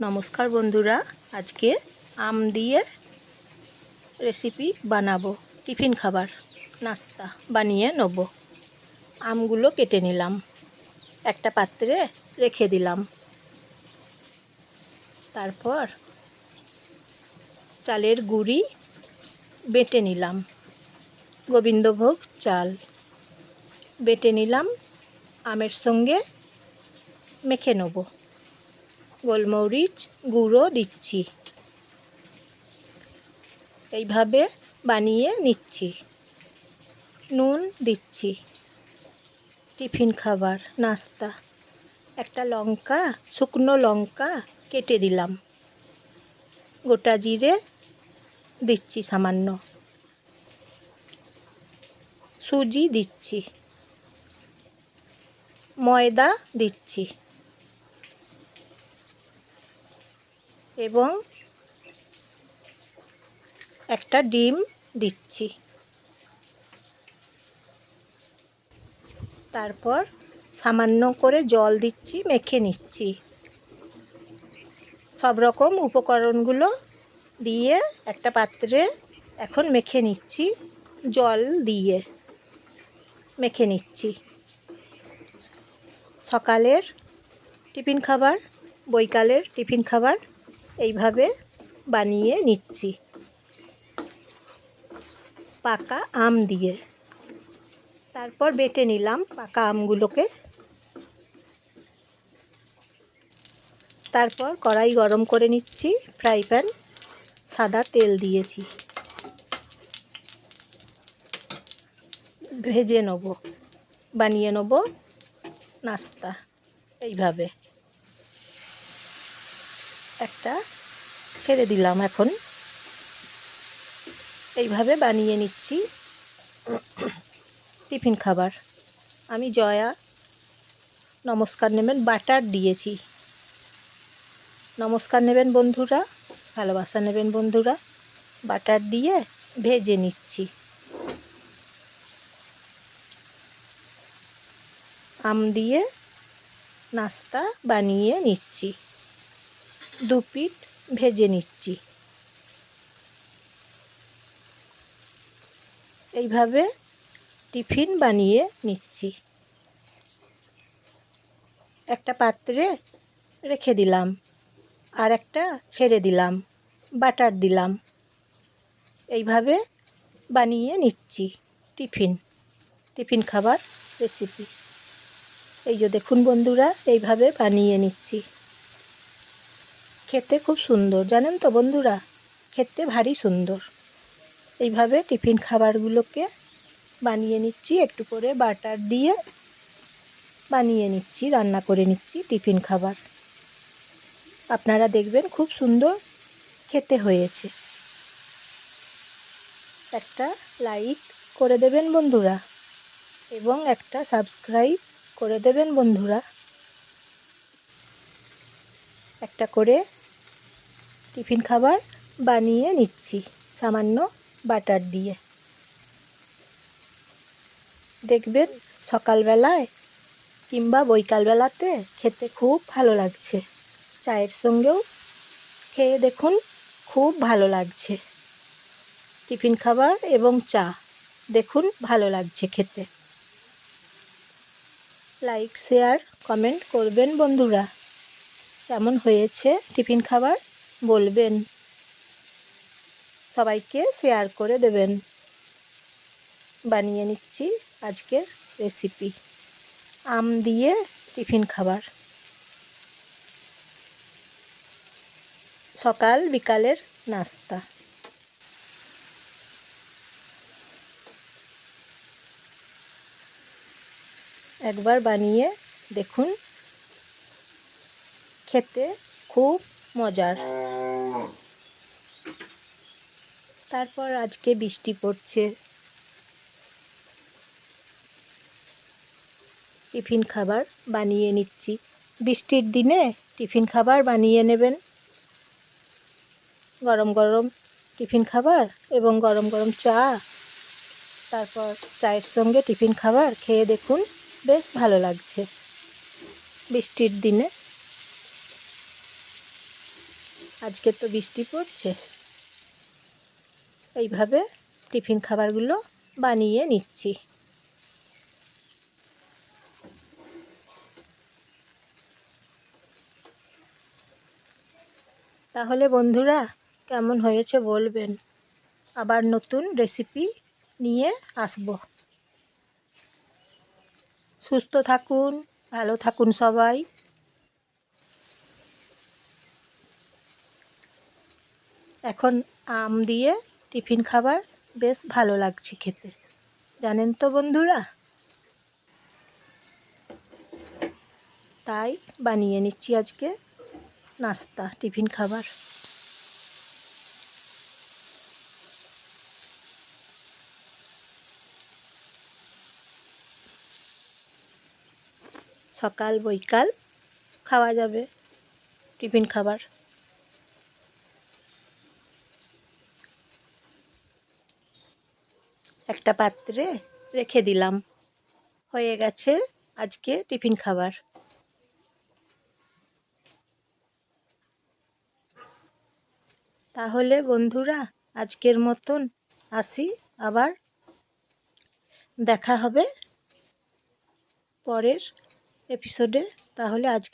নমস্কার বন্ধুরা, আজকে আম দিয়ে রেসিপি বানাবো, টিফিন খাবার, নাস্তা বানিয়ে নেব। আমগুলো কেটে নিলাম, একটা পাত্রে রেখে দিলাম। তারপর চালের গুঁড়ি বেটে নিলাম, গোবিন্দভোগ চাল। বেটে নিলাম, আমের সঙ্গে মেখে নেব। গোলমরিচ গুঁড়ো দিচ্ছি। এইভাবে বানিয়ে নিচ্ছি। নুন দিচ্ছি। টিফিন খাবার, নাস্তা। একটা লঙ্কা, শুকনো লঙ্কা কেটে দিলাম। গোটা জিরে দিচ্ছি সামান্য। সুজি দিচ্ছি। ময়দা দিচ্ছি। এবং একটা ডিম দিচ্ছি। তারপর সামান্য করে জল দিচ্ছি, মেখে নিচ্ছি। সব রকম উপকরণগুলো দিয়ে একটা পাত্রে এখন মেখে নিচ্ছি, জল দিয়ে মেখে নিচ্ছি। সকালের টিফিন খাবার, বৈকালের টিফিন খাবার এইভাবে বানিয়ে নিচ্ছি। পাকা আম দিয়ে। তারপর বেটে নিলাম পাকা আমগুলোকে। তারপর কড়াই গরম করে নিচ্ছি, ফ্রাই প্যান, সাদা তেল দিয়েছি। ভেজে নেব, বানিয়ে নেব নাস্তা, এইভাবে। একটা ছেড়ে দিলাম এখন। এইভাবে বানিয়ে নিচ্ছি টিফিন খাবার। আমি জয়া, নমস্কার নেবেন, বাটার দিয়েছি। নমস্কার নেবেন বন্ধুরা, ভালোবাসা নেবেন বন্ধুরা, বাটার দিয়ে ভেজে নিচ্ছি। আম দিয়ে নাস্তা বানিয়ে নিচ্ছি। দু পিঠ ভেজে নিচ্ছি। এইভাবে টিফিন বানিয়ে নিচ্ছি। একটা পাত্রে রেখে দিলাম আর একটা ছেড়ে দিলাম, বাটার দিলাম। এইভাবে বানিয়ে নিচ্ছি টিফিন টিফিন খাবার রেসিপি এই যে দেখুন বন্ধুরা, এইভাবে বানিয়ে নিচ্ছি। খেতে খুব সুন্দর, জানেন তো বন্ধুরা? খেতে ভারী সুন্দর। এইভাবে টিফিন খাবারগুলোকে বানিয়ে নিচ্ছি, একটু করে বাটার দিয়ে বানিয়ে নিচ্ছি, রান্না করে নিচ্ছি টিফিন খাবার। আপনারা দেখবেন খুব সুন্দর খেতে হয়েছে। একটা লাইক করে দেবেন বন্ধুরা, এবং একটা সাবস্ক্রাইব করে দেবেন বন্ধুরা। একটা করে টিফিন খাবার বানিয়ে নিচ্ছি, সামান্য বাটার দিয়ে। দেখবেন সকালবেলায় কিংবা বৈকালবেলাতে খেতে খুব ভালো লাগছে। চায়ের সঙ্গেও খেয়ে দেখুন খুব ভালো লাগছে। টিফিন খাবার এবং চা দেখুন ভালো লাগছে খেতে। লাইক, শেয়ার, কমেন্ট করবেন বন্ধুরা। কেমন হয়েছে টিফিন খাবার বলবেন। সবাইকে শেয়ার করে দেবেন। বানিয়ে নিচ্ছি আজকের রেসিপি। আম দিয়ে টিফিন খাবার। সকাল বিকালের নাস্তা। একবার বানিয়ে দেখুন খেতে খুব মজার। তারপর আজকে বৃষ্টি পড়ছে। টিফিন খাবার বানিয়ে নিচ্ছি। বৃষ্টির দিনে টিফিন খাবার বানিয়ে নেবেন। গরম গরম টিফিন খাবার এবং গরম গরম চা। তারপর চায়ের সঙ্গে টিফিন খাবার খেয়ে দেখুন, বেশ ভালো লাগছে। বৃষ্টির দিনে আজকে তো বৃষ্টি পড়ছে। এইভাবে টিফিন খাবারগুলো বানিয়ে নিচ্ছি। তাহলে বন্ধুরা, কেমন হয়েছে বলবেন। আবার নতুন রেসিপি নিয়ে আসব। সুস্থ থাকুন, ভালো থাকুন সবাই। এখন আম দিয়ে টিফিন খাবার বেশ ভালো লাগছে খেতে। জানেন তো বন্ধুরা? তাই বানিয়ে নিচ্ছি আজকে নাস্তা, টিফিন খাবার। সকাল বৈকাল খাওয়া যাবে টিফিন খাবার। একটা পাত্রে রেখে দিলাম। হয়ে গেছে আজকে টিফিন খাবার। তাহলে বন্ধুরা, আজকের মতন আসি আবার। দেখা হবে পরের এপিসোডে তাহলে আজকে